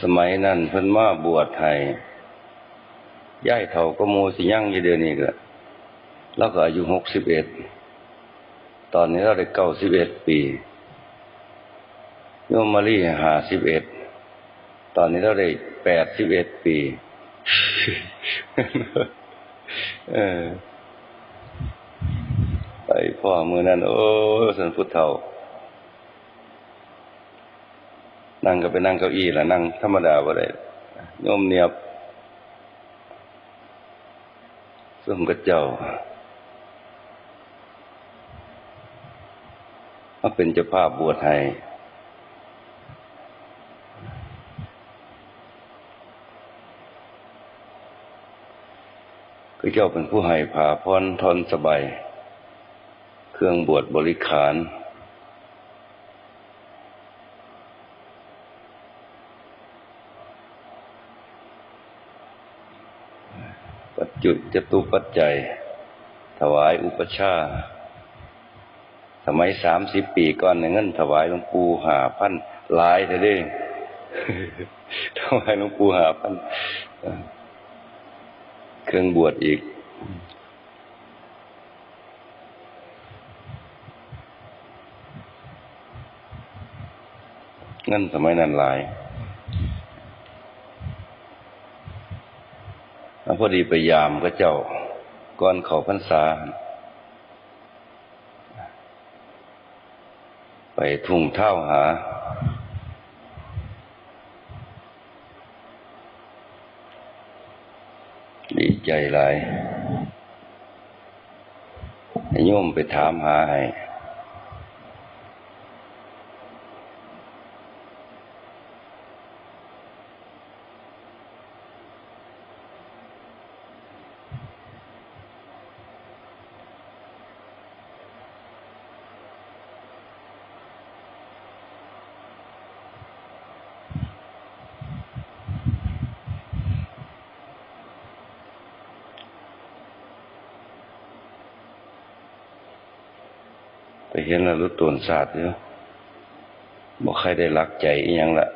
สมัยนั้นเพิ่นมาบวชให้ย่ายเฒ่าก็โมสิยั่งยู่เดือนนี้ก็แล้วก็อายุหกสิบเอ็ดตอนนี้เราได้เก้าสิบเอ็ดปีโยมมารีห้าสิบเอ็ดตอนนี้เราได้แปดสิบเอ็ดปีเออไปพ่อมือนั้น โอ้สันพุทธเฒ่า นั่งก็ไปนั่งเก้าอี้ละนั่งธรรมดาบ่ได้โยมเนียบสมกับเจ้ามาเป็นเจ้าภาพบวชให้คือเจ้าเป็นผู้ให้ผ่าพรทนสบาย เครื่องบวชบริขาร ปั จจุจตุปัจจัย ถวายอุปชาสมัยสามสิบปีก่อนเงินถวายหลวงปู่หาพันหลายเถอะเด้ถวายหลวงปู่หาพันเครื่องบวชอีก เงินสมัยนั้นหลาย พอดีไปยามก็เจ้าก่อนเขาพรรษา ไปทุ่งเท่าหา ดีใจหลายให้โยมไปถามหาให้ เห็นแล้วรู้ตนศาสตร์อยู่บอกใครได้รักใจอีหยังละ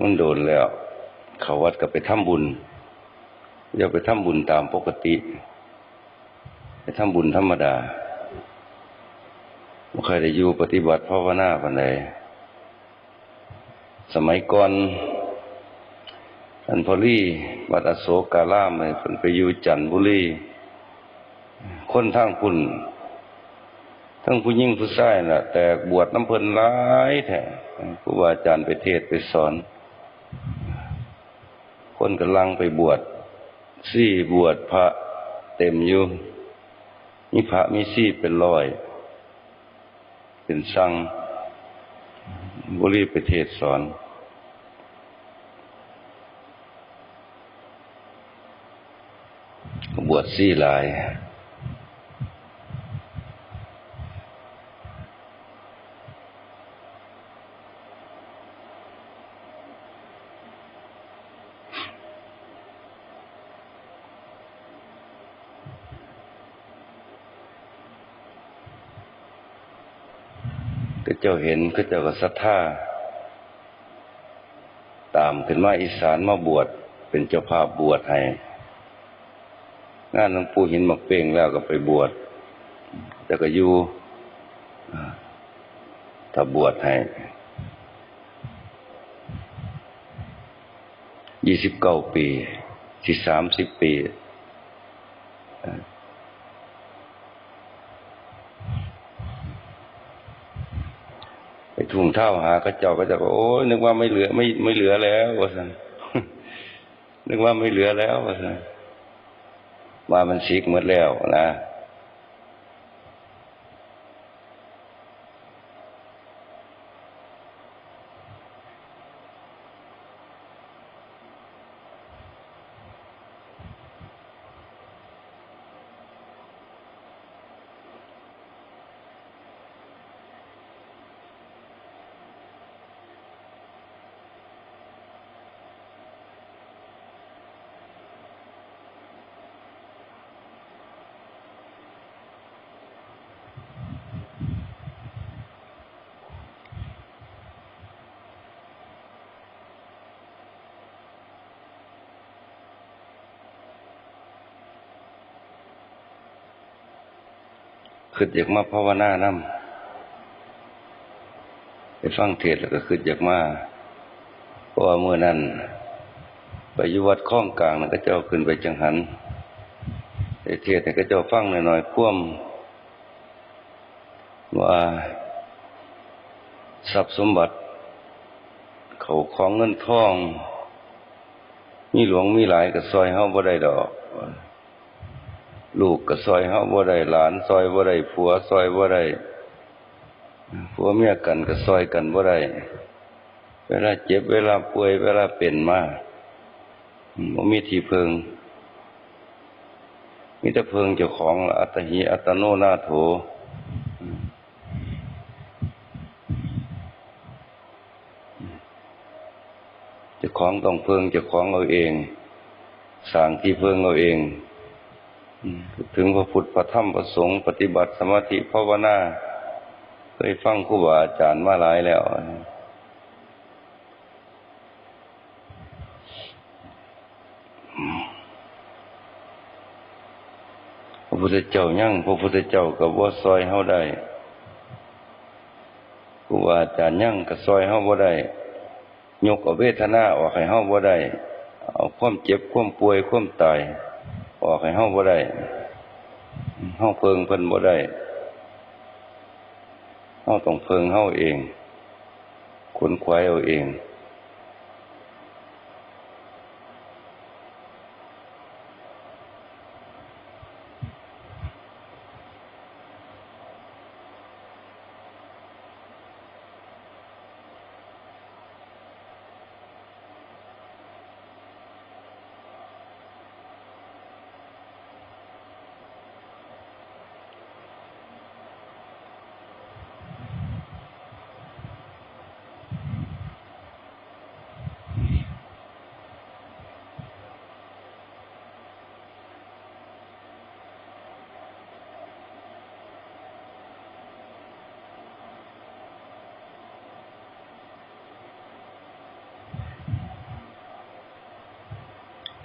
มันโดนแล้ว เขาวัดก็ไปทำบุญเดี๋ยวไปทำบุญตามปกติ ไปทำบุญธรรมดาบ่เคยได้อยู่ปฏิบัติภาวนาปานใดสมัยก่อนอันพอลี่วัดอโศการามเนี่ยเพิ่นไปอยู่จันทบุรี คนทางพุ่นทั้งผู้หญิงผู้ชายน่ะ แต่บวชน้ำเพลินหลายแท้ครูบาอาจารย์ไปเทศไปสอน คนกำลังไปบวชซี่บวชพระเต็มอยู่มีพระมีซี่เป็นร้อย เป็นสังบุรีไปเทศสอนบวชซี่หลาย จ้าเห็นก็เจ้าก็ศรัทธาตามขึ้นมาอีสานมาบวชเป็นเจ้าภาพบวชให้งานหลวงปู่หินหมักเป้งแล้วก็ไปบวชแต่ก็อยู่ถ้าบวชให้ยี่สิบเก้าปีที่สามสิบปี ทวงเท่าหาก็เจ้าก็จะบอกโอ้ยนึกว่าไม่เหลือ ไม่ไม่เหลือแล้วว่าสันนึกว่าไม่เหลือแล้วว่าสันว่ามันสิกหมดแล้วนะ คิดอยากมาภาวนานํไปฟังเทศแล้วก็คิดอยากมาเพราะว่าเมื่อนั้นไปยู่วัดข้องกลางนั่นก็เจ้าขึ้นไปจังหันไปเทศน์ให้ก็เจ้าฟังหน่อยๆคว่ำว่าทรัพย์สมบัติ เขาของเงินทอง มีหลวงมีหลายก็ซอยเฮาบ่ได้ดอก ลูกก็ซอยเฮาบ่ได้หลาน ซอยบ่ได้ผัว ซอยบ่ได้ผัวเมียกันก็ซอยกันบ่ได้เวลาเจ็บเวลาป่วย เวลาเป็นมาบ่มีที่เพิง มีแต่เพิงเจ้าของละอัตหิอัตโนนาโถเจ้าของต้องเพิงเจ้าของเอาเองสร้างที่เพิงเอาเอง ถึงพระพุทธพระธรรมพระสงฆ์ปฏิบัติสมาธิภาวนาเคยฟังครูบาอาจารย์มาหลายแล้ว พระพุทธเจ้ายั่งพระพุทธเจ้ากับว่าซอยเฮาได้ครูบาอาจารย์ยั่งกับซอยเฮาบ่ได้ยกเอาเวทนาออกให้เฮาบ่ได้เอาความเจ็บความป่วยความตาย ออกให้ห้องบ่ได้เฮาเพิงเพิ่นบ่ได้เฮาต้องเพิงเฮาเองขนควายเอาเอง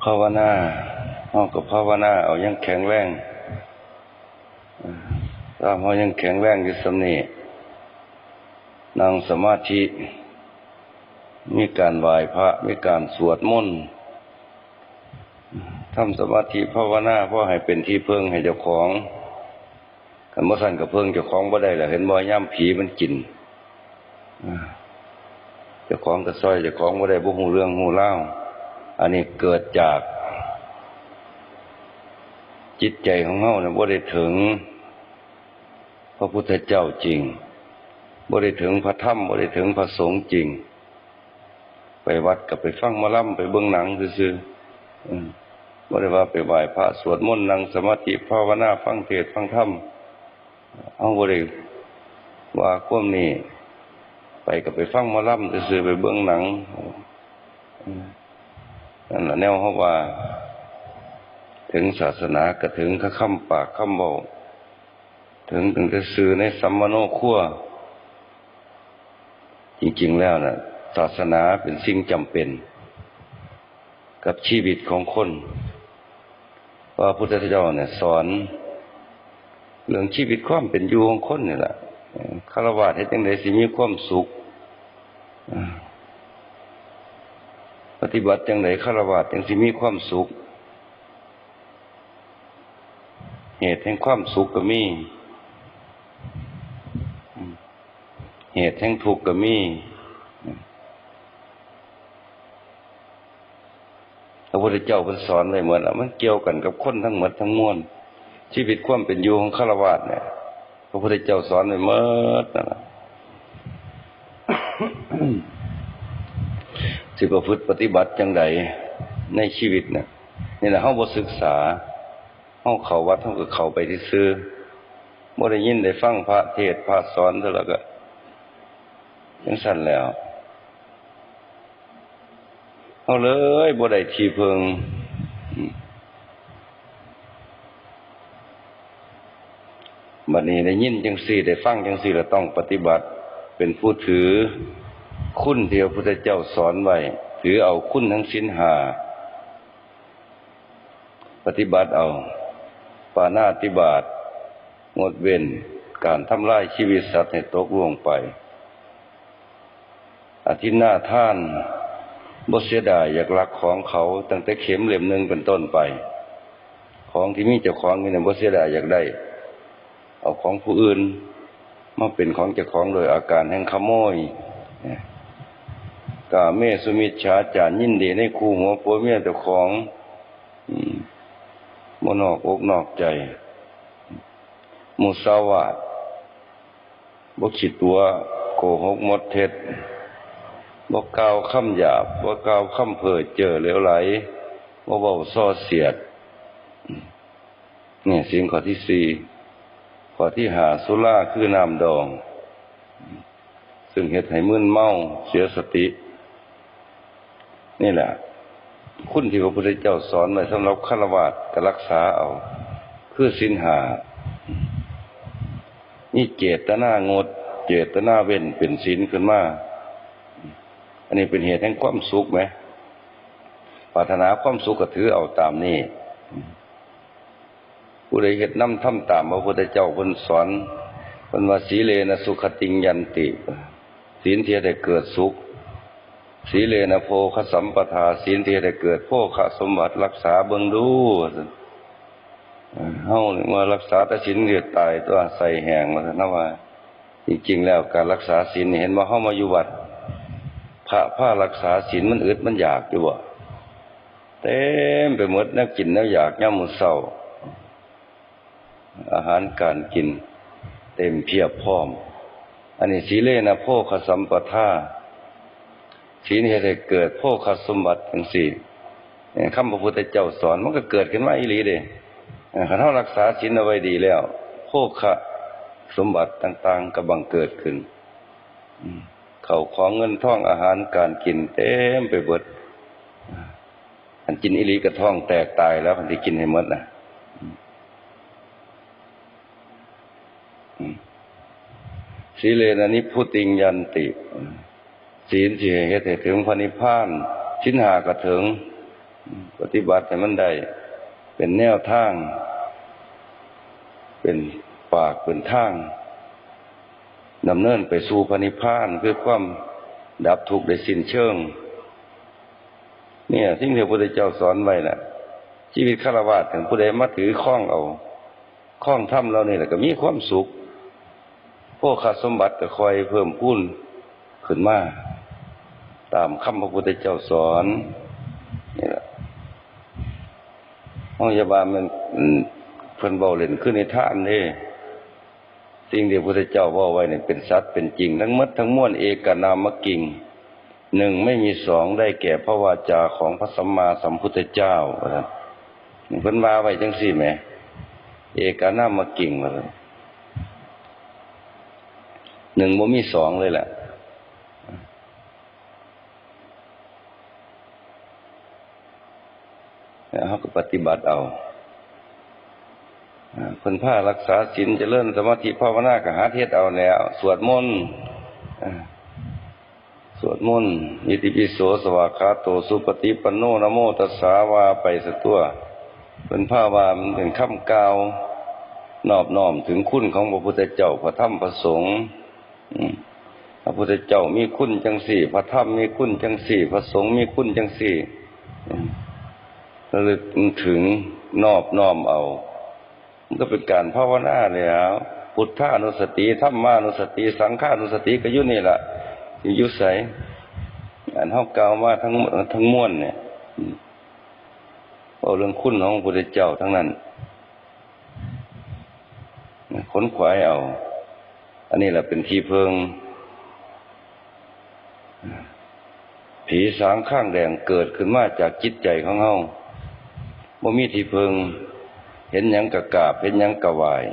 ภาวนาเฮากับภาวนาเอายังแข็งแรงเออถ้าเฮายังแข็งแรงอยู่สำนีนั่งสมาธิ มีการไหว้พระ มีการสวดมนต์ทำสมาธิภาวนาเพื่อให้เป็นที่เพึ่งให้เจ้าของกันบ่สั่นกับเพิ่งเจ้าของบ่ได้ล่ะเห็นบ่ย่ํผีมันกินเจ้าของก็ซอยเจ้าของบ่ได้บ่ฮู้เรื่องฮู้รา อันนี้เกิดจาก จิตใจของเฮาเนี่ยบ่ได้ถึง พระพุทธเจ้าจริงบ่ได้ถึงพระธรรมบ่ได้ถึงพระสงฆ์จริง ไปวัดกับไปฟังมอลำไปเบิ่งหนังซื่อๆอืมบ่ได้ว่าไปไหว้พระสวดมนต์นั่งสมาธิภาวนาฟังเทศฟังธรรมเอาบ่ได้ว่าควมนี้ไปกับไปฟังมอลำซื่อๆไปเบิ่งหนังอื นั่นแหละแนวเขาว่า ถึงศาสนาก็ถึงข้าคำปากคำเบาถึงถึงจะสื่อในสัมมโนครัวจริง ๆ แล้วนะศาสนาเป็นสิ่งจำเป็น กับชีวิตของคนเพราพุทธเจ้าเนี่ย สอน เรื่องชีวิตความเป็นอยู่ของคนนี่แหละคารวะให้จังไดสิมีความสุข ปฏิบัติจังไดคารวะจังสิมีความสุข เหตุแห่งความสุขก็มี เหตุแห่งทุกข์ก็มีพระพุทธเจ้าเพิ่นสอนไว้หมดแล้วมันเกี่ยวกันกับคนทั้งหมดทั้งมวลชีวิตความเป็นอยู่ของคารวะเนี่ยพระพุทธเจ้าสอนไว้หมดนั่นะ สิประพฤติปฏิบัติจังใดในชีวิตเนี่ยนี่แหละเฮาบศึกษาเฮาเขาวัดเฮาก็เข้าไปที่ซื้อบ่ได้ยินได้ฟังพระเทศพระสอนเท่าแล้วก็จังสั่นแล้วเฮาเลยบ่ได้ทีเพิงอืมบัดนี้ได้ยินจังซี่ได้ฟังจังซี่แล้วต้องปฏิบัติเป็นผู้ถือ คุณที่พระพุทธเจ้าสอนไว้ถือเอาคุณทั้งสิ้นหา ปฏิบัติเอา ปานาติบาตงดเว้นการทำลายชีวิตสัตว์ให้ตกล่วงไป อาทิตย์หน้าท่านบ่เสียดายอยากรักของเขาตั้งแต่เข็มเล่มหนึ่งเป็นต้นไป ของที่มีเจ้าของนี่เนี่บ่เสียดายอยากได้ เอาของผู้อื่นมาเป็นของเจ้าของโดยอาการแห่งขโมยเนี่ย กาเมสุมิชฌาจารยินดีในคู่หัวผัวเมียเจ้าของมนอกอกนอกใจ มุสาวาทบกขิดตัวโกหกหมดเท็จบกกาวคำหยาบ บกกาวคำเพ้อเจอเหลวไหลบกเบาซ้อเสียด เนี่ยสิ่งข้อที่สี่ข้อที่หาสุราคือน้ำดอง ซึ่งเหตุให้มึนเมาเสียสติ นี่แหละ คุณที่พระพุทธเจ้าสอนไว้สำหรับฆราวาสก็รักษาเอา คือสินหานี่เจตนางด เจตนาเว้นเป็นศีลขึ้นมา อันนี้เป็นเหตุแห่งความสุขไหมปรารถนาความสุขก็ถือเอาตามนี้ผู้ใดเฮ็ดน้ำทำตามพระพุทธเจ้าเพิ่นสอนเพิ่นว่าสีเลนะสุขติงยันติ ศีลที่ได้เกิดสุข สีเลนะโพคสัมปทาศีลที่ได้เกิดโภคสมบัติรักษาเบิ่งดูเฮ้านี่ว่ารักษาแต่ศีลเดียวตายตัวใส่แหงว่าซั่นนะว่าจริงๆแล้วการรักษาศีลนี่เห็นว่าเฮามาอยู่วัดพระผ้ารักษาศีลมันอึดมันอยากอยู่บ่เต็มไปหมดนักกินนักอยากย่ามมื้อเช้า อาหารการกิน เต็มเพียบพร้อม อันนี้สีเลนะโภคสัมปทา ศีลเหตุให้เกิดโภคสมบัติทั้งสี่คำพระพุทธเจ้าสอนมันก็เกิดขึ้นมาอีหลีเด้ขันเท่ารักษาศีลเอาไว้ดีแล้ว โภคสมบัติต่าง ๆก็บังเกิดขึ้นเขาของเงินท่องอาหารการกินเต็มไปเบิดอันกินอีหลีกระท้องแตกตายแล้วพันที่กินให้หมดนะสีเลนะนิพพุติงยันติ ศีลที่เหตุให้ถึงพระนิพพานชิ้นหากระถึง ปฏิบัติให้มันได้เป็นแนวทาง เป็นปากเป็นทางดำเนินไปสู่พระนิพพานคือความดับทุกข์ได้สิ้นเชิง เนี่ยสิ่งที่พระพุทธเจ้าสอนไว้น่ะ ชีวิตฆราวาสถึงผู้ใดมาถือข้องเอาข้องทำเราเนี่ยแหละก็มีความสุขพวกขาสมบัติก็คอยเพิ่มพูนขึ้นมา ตามคำพระพุทธเจ้าสอนนี่แหละห้องยาบาลมันเพิ่นเบาเล่นขึ้นในท่านนี่สิ่งที่พระพุทธเจ้าว่าไว้เนี่ยเป็นสัตว์เป็นจริง ทั้งหมดทั้งมวลเอกนามกิงหนึ่งไม่มีสองได้แก่พระวาจาของพระสัมมาสัมพุทธเจ้านนี่เพิ่นมาไว้จังสี่แหม เอกนามกิงว่าซั่นหนึ่งบ่มีสองเลยแหละแล้ว เขาก็ปฏิบัติเอาอ่าเพิ่นผ้ารักษาศีลเจริญสมาธิภาวนาก็หาเทศเอาแล้ว สวดมนต์สวดมนต์อิติปิโสสวากขาโตสุปฏิปันโนนะโมตัสสาวาไปสตัวเพิ่นผ้าวามันเป็นคำกล่าวนอบน้อมถึงคุณของพระพุทธเจ้าพระธรรมพระสงฆ์อืมพระพุทธเจ้ามีคุณจังสี่ พระธรรมมีคุณจังสี่ พระสงฆ์มีคุณจังสี่ ระลึกถึงนอบน้อมเอา มันก็เป็นการภาวนาแล้วพุทธานุสติธรรมานุสติ สังฆานุสติก็อยู่นี่แหละอยู่ยใสอันเท่ากล่ามาทั้งทั้งม้วลเนี่ยเอาเรื่องคุณของพระพุทธเจ้าทั้งนั้นค้นขวายเอา อันนี้แหละเป็นที่เพิง ผีสางข้างแดงเกิดขึ้นมาจากจิตใจของเฮา บ่มีที่พิงเห็นหยังกะกาบ เห็นหยังกะวาย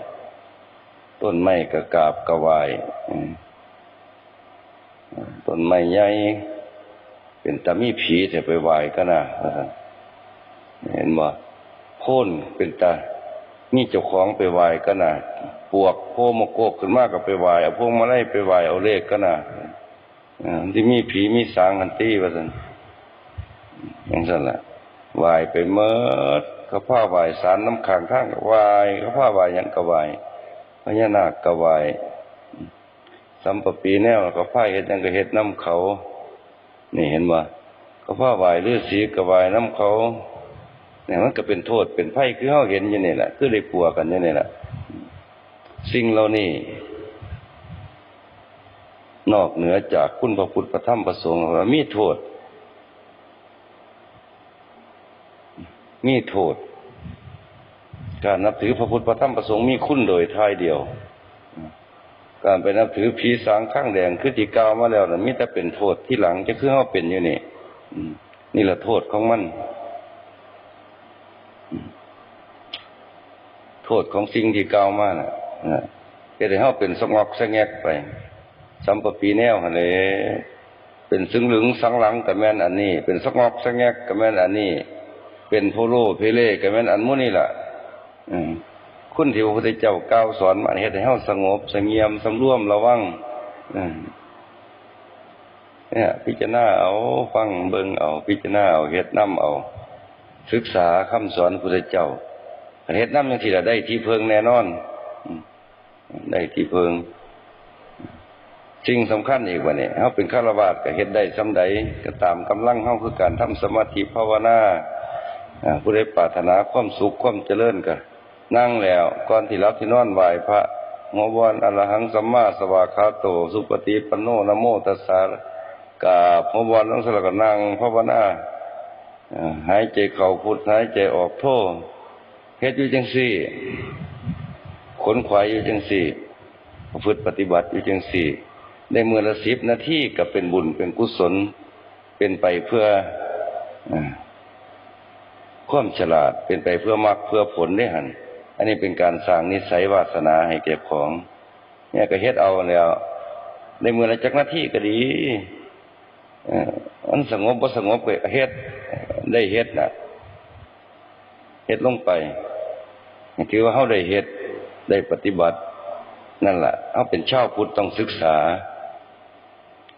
ต้นไม้กะกาบกะวายต้นไม้ใหญ่เป็นตามีผีแต่ไปไหวก็นะเห็นบ่โค่นเป็นตานี่เจ้าของไปไหวก็นะปวกโพมโกกขึ้นมากก็ไปไหวเอาพวงมาไล่ไปไหวเอาเลขก็นะอ่าที่มีผีมีสางกันตี้ว่าซั่นอย่างนั้นแหละ ไหวไปเมิดเขาผ้าไหวสารน้ำขังข้างก็ไหวเขาผ้าไหวหยังก็ไหวญานาคกระวายสัมปปีแนวก็พ่ายเฮ็ดยังก็เฮ็ดน้ำเขา นี่เห็นบ่ก็พ่อไหวฤาษีกระวายน้ำเขาเนี่ยมันก็เป็นโทษเป็นไพ่คือเฮาเห็นอยู่นี่แหละคือได้ปัวกันอยู่นี่แหละสิ่งเหล่านี้นอกเหนือจากคุณพระพุทธพระธรรมพระสงฆ์ว่ามีโทษ มีโทษ การนับถือพระพุทธพระธรรมพระสงฆ์มีคุณโดยท้ายเดียว การไปนับถือผีสางข้างแดงคือที่กาวมาแล้วนะมีแต่เป็นโทษที่หลังจะคือเขาเป็นอยู่นี่นี่แหละโทษของมัน โทษของสิ่งที่กาวมาน่ะนะจะได้เขาเป็นสงอกสงแงกไปสัมปปีแนวหั่นเลยเป็นซึ่งหลึงสังหลังกับแม่นอันนี้ เป็นสงอกสงแงกกับแม่นอันนี้ เป็นโพโลเพเล่กับแม่นอันมุนี่ล่ะคุณที่พระพุทธเจ้ากล่าวสอนมาเฮ็ดให้เฮาสงบสงเงียมสำรวมระวังเนี่ยพิจารณาเอาฟังเบิ่งเอา พิจารณาเอาเฮ็ดนํเอา ศึกษาคำสอนพระพุทธเจ้าเฮ็ดนํจังซี่ล่ะได้ที่เพิงแน่นอนได้ที่เพิงสิ่งสำคัญอีกว่านี่ยเฮาเป็นฆราวาสก็เฮ็ดได้ซำใดก็ตามกำลังเฮาคือการทำสมาธิภาวนา ผู้ใดปรารถนาความสุขความเจริญก็นั่งแล้วก่อนที่รับที่นอนไหวพระหัวบอนอรหังสัมมาสวากขาโต สุปฏิปันโนนะโมตัสสะกาบหัวบอนนั่งสลักนั่งภาวนาหายใจเข้าพุทหายใจออกโทเฮ็ดอยู่จังซี่ขนขวายอยู่จังซี่ประพฤติปฏิบัติอยู่จังซี่ได้มือละสิบนาทีก็เป็นบุญเป็นกุศลเป็นไปเพื่อ ความฉลาดเป็นไปเพื่อมรรคเพื่อผลได้หัน อันนี้เป็นการสร้างนิสัยวาสนาให้แก่ของ เนี่ยก็เฮ็ดเอาแล้ว ในมือละจักนาที่ก็ดีอันสงบบ่สงบก็เฮ็ดได้เฮ็ดน่ะเฮ็ดลงไปถือว่าเฮาได้เฮ็ดได้ปฏิบัติ นั่นแหละเขาเป็นชาวพุทธต้องศึกษา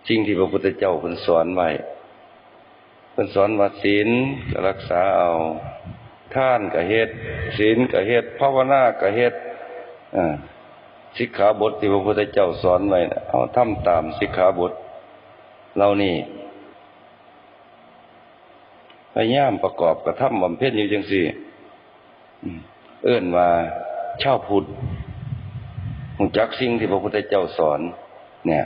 สิ่งที่พระพุทธเจ้าเพิ่นสอนไว้ พิ่นสอนว่าศีลก็รักษาเอาท่านก็เฮ็ดศีลก็เฮ็ดภาวนาก็เฮ็ดสิกขาบทที่พระพุทธเจ้าสอนไว้นะเอาทำตามสิกขาบทเหล่านี้พยายามประกอบกระทำบำเพ็ญอยู่จังซี่อืมเอิ้นว่าชาวพุทธหูจักสิ่งที่พระพุทธเจ้าสอน เนี่ย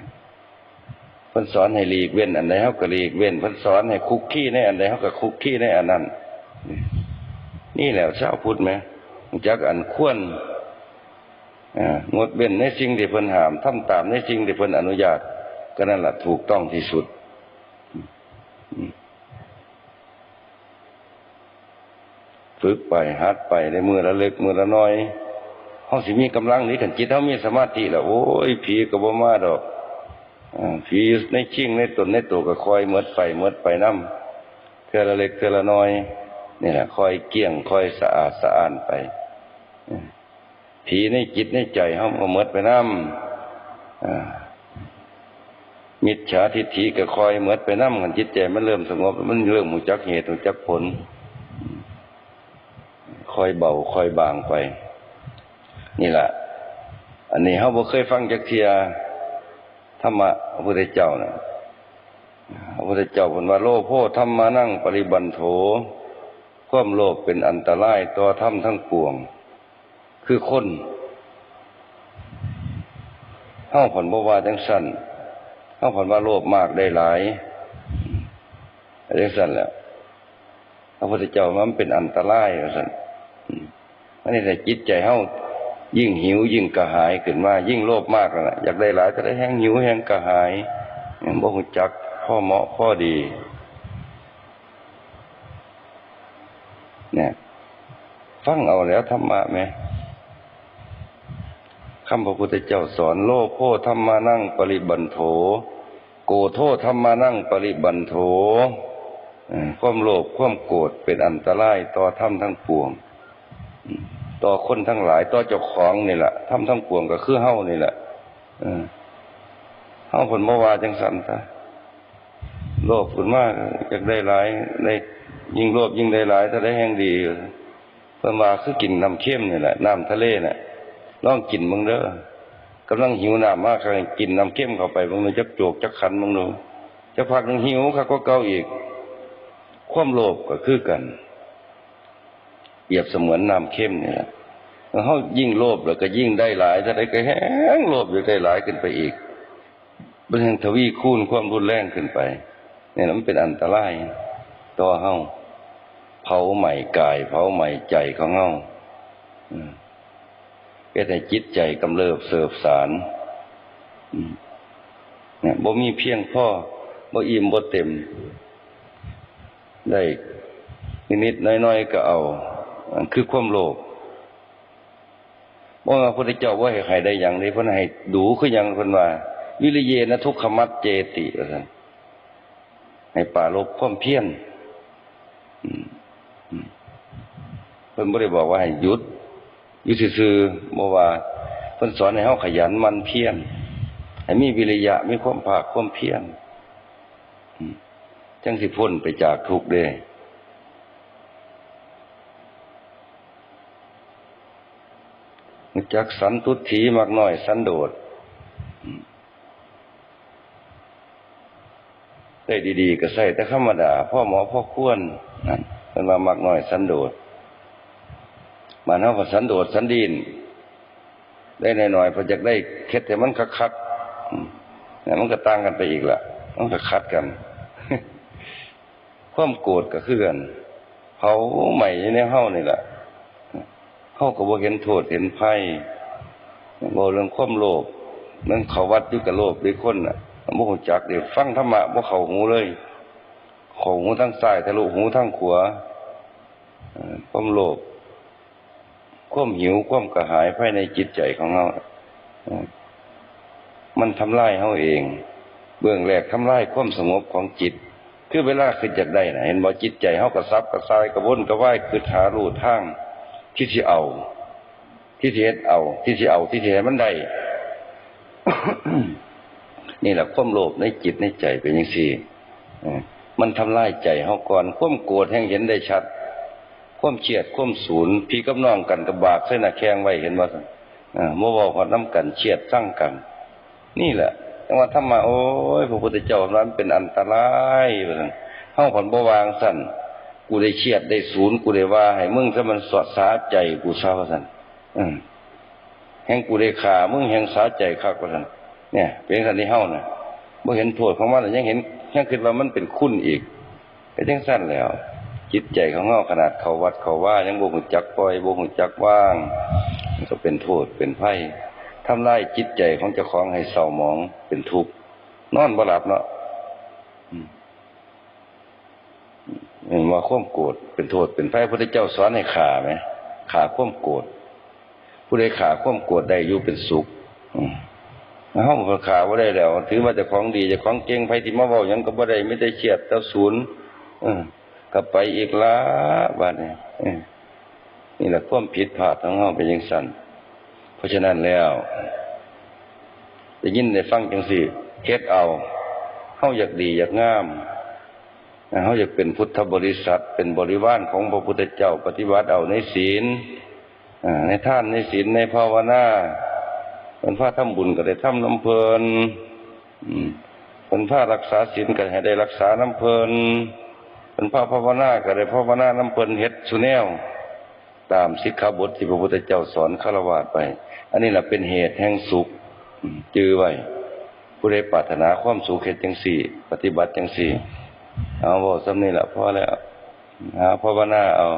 พิ่นสอนให้หลีกเว้นอันใดเฮาก็หลีกเว้นพิ่นสอนให้คุกคีในอันใดเฮาก็คุกคีในอันนั้น นี่แหละชาพุทธไหมจักอันควรงดเว้นในสิ่งที่เพิ่นห้ามทำตามในสิ่งที่เพิ่นอนุญาต ก็นั่นแหละถูกต้องที่สุดฝึกไปหัดไปในมือละเล็กมือละน้อยเฮาสิมีกำลังนี้ขันจิตเฮามีสมาธิแล้วโอ้ยผีก็บ่มาดอก ผีอยู่ในชิงในตนในตัวก็คอยหมดไปหมดไปน้ำเทละเล็กเทละน้อยนี่แหละคอยเกี่ยงคอยสะอาดสะอ้านไปผีในจิตในใจเฮาก็หมดไปน้ำมิจฉาทิฏฐิก็คอยหมดไปน้ำกันจิตใจมันเริ่มสงบ มันเริ่มรู้จักเหตุรู้จักผล คอยเบาคอยบางไป นี่แหละอันนี้เขาบ่เคยฟังจักเทีย ธรรมะพระพุทธเจ้านะพระพุทธเจ้าเป็นว่าโลโพธรรมานั่งปริบันโถความโลภเป็นอันตรายต่อธรรมทั้งปวง คือคนเฮาผ่อนบว่าจังสั้นเฮาผ่อนว่าโลภมากได้หลายจังสั้นแหละพระพุทธเจ้ามันเป็นอันตรายว่าซั่นอืมอันนี้แต่จิตใจเฮา ยิ่งหิวยิ่งกระหายขึ้นมา ยิ่งโลภมากนะอยากได้หลายก็ได้แห้งหิวแห้งกระหายบ่ฮู้จักพ่อเหมาะพ่อดีเนี่ยฟังเอาแล้วธรรมะไหมคำพระพุทธเจ้าสอนโลโพธรรมานั่งปริบันโถ โกโทธรรมานั่งปริบันโถเอ่อความโลภความโกรธเป็นอันตรายต่อธรรมทั้งปวง ต่อคนทั้งหลาย ต่อเจ้าของนี่แหละทำทั้งปวงก็คือเฮานี่แหละเออเฮาผลเมื่อวาจังสันซะโลภขึ้นมากอยากได้หลายได้ยิ่งโลภยิ่งได้หลาย ถ้าได้แห้งดีเพิ่นว่าคือกินน้ำเข้มนี่แหละน้ำทะเลน่ะลองกินมึงเด้อกำลังหิวน้ำมากเลยกินน้ำเข้มเข้าไปมึงเลยจักโจกจักขันมึงดูจะพักนึงหิวค่ะก็เก่าอีก ความโลภก็คือกันเปรียบเสมือนน้ำเข้มนี่แหละ เขายิ่งโลภแล้วก็ยิ่งได้หลายถ้าได้ก็แห้งโลภอยู่ได้หลายขึ้นไปอีกเป็นแห่งทวีคูณความรุนแรงขึ้นไป เนี่ยมันเป็นอันตรายต่อเฮาเผาใหม่กาย เผาใหม่ใจของเฮาอืมเป็นให้จิตใจกำเริบเสบสารเนี่ยบ่มีเพียงพ่อบ่อิ่มบ่เต็ม ได้นิดๆน้อยๆก็เอา คือความโลภ ว่าพระพุทธเจ้าว่าให้ใครได้อย่างนี้เพิ่นให้ดูคือยังเพิ่นว่า วิริเยนะทุกขมัดเจติว่าซั่นให้ป่าลบความเพี้ยรอืมอืมเพิ่นบ่ได้บอกว่าให้หยุดยู่ซื่อๆบ่ว่าเพิ่นสอนให้เฮาขยันมันเพียรให้มีวิริยะมีความภาคความเพียรจังสิพ้นไปจากทุกเด้ จักสันตุถีมากน้อย สันโดษอืมได้ดีๆ ก็ใส่แต่ธรรมดาพ่อหมอพ่อควรนั่นเป็นว่ามากน้อย สันโดษมานเฮาก็สันโดษสันดีนได้หน่อยๆพอจะได้เคล็ดแต่มันคักๆมเนี่ยมันก็ต่างกันไปอีกละมันก็คัดกันความโกรธก็คือกันเผาใหม่ในเฮานี่แหละ เฮาก็บ่เห็นโทษเห็นภัยบ่เรื่องความโลภมันเขาวัดอยู่กับโลภด้วยคนน่ะบ่ฮู้จักเดี๋ยวฟังธรรมะบ่เขาหูเลยเขาหูทางซ้ายทะลุหูทางขวาความโลภความหิวความกระหายภายในจิตใจของเราอ่อมันทำลายเฮาเอง เบื้องแรกทำลายความสงบของจิต คือเวลาขึ้นจากได้นะเห็นบ่จิตใจเฮากระซับกระซายกระวนกระวายคือหารูทาง ที่สิเอา ที่สิเฮ็ดเอา ที่สิเอา ที่สิให้มันได้นี่แหละความโลภในจิตในใจเป็นจังซี่มันทำลายใจเฮาก่อนความโกรธแห่งเห็นได้ชัด ความเครียดความสูญพี่กับน้องกันกับบากใส่หน้าแข้งไว้เห็นบ่ซั่นอ่าบ่เว้าฮอน้ำกันเครียดสร้างกัน นี่แหละจังว่าธรรมะโอ้ยพระพุทธเจ้านั้นเป็นอันตรายว่าซั่นเฮาผ่อนบวางสั่น กูได้เครียดได้สูญกูได้ว่า ให้มึงซะมันสะสาใจกูซะว่าซั่นแห่งกูได้ฆ่ามึงแห่งสาใจคักว่าซั่นเนี่ย เป็นซั่นที่เฮานะ่ะบ่อเห็นโทษของมันยังเห็นยังคิดว่ามันเป็นคุณอีกก็จังซั่นแล้ว จิตใจของเฮาขนาดเขาวัดเขาว่า ยังบ่ฮู้จักปล่อยบ่ฮู้จักว่างมันก็เป็นโทษเป็นภัยทำลายจิตใจของเจ้าของให้เศร้าหมองเป็นทุกข์นอนบ่หลับเนาะอืม ว่าความโกรธเป็นโทษเป็นภัยพระพุทธเจ้าสอนให้ฆ่าไหมฆ่าความโกรธผู้ใดฆ่าความโกรธได้อยู่เป็นสุขอืมเฮาก็ฆ่าได้แล้ว ถือว่าเจ้าของดีเจ้าของเก่งไผที่มาเว้ายังก็บ่ได้มีแต่เครียดแต่ศูนย์เออก็ไปอีกละบัดนี้เออนี่แหละความผิดพลาดของเฮาเป็นจังซั่นเพราะฉะนั้นแล้วได้ยินได้ฟังจังซี่เฮ็ดเอาเฮาอยากดีอยากงาม เฮาอยากเป็นพุทธบริษัท เป็นบริวารของพระพุทธเจ้าปฏิบัติเอาในศีลในท่านในศีลในภาวนาเป็นพระทำบุญก็ได้ทำน้ำเพลินเป็นพระรักษาศีลก็ให้ได้รักษาน้ำเพลินเป็นพระภาวนาก็ได้ภาวนาน้ำเพลินเฮ็ดสุแนวตามสิกขาบทที่พระพุทธเจ้าสอนฆราวาสไป อันนี้แหละเป็นเหตุแห่งสุขอืมจือไว้ผู้ใดปรารถนาความสุขเฮ็ดจังสี่ ปฏิบัติจังสี่ เอาบอกสำนี่แหละพอแล้วหาภาวนาเอา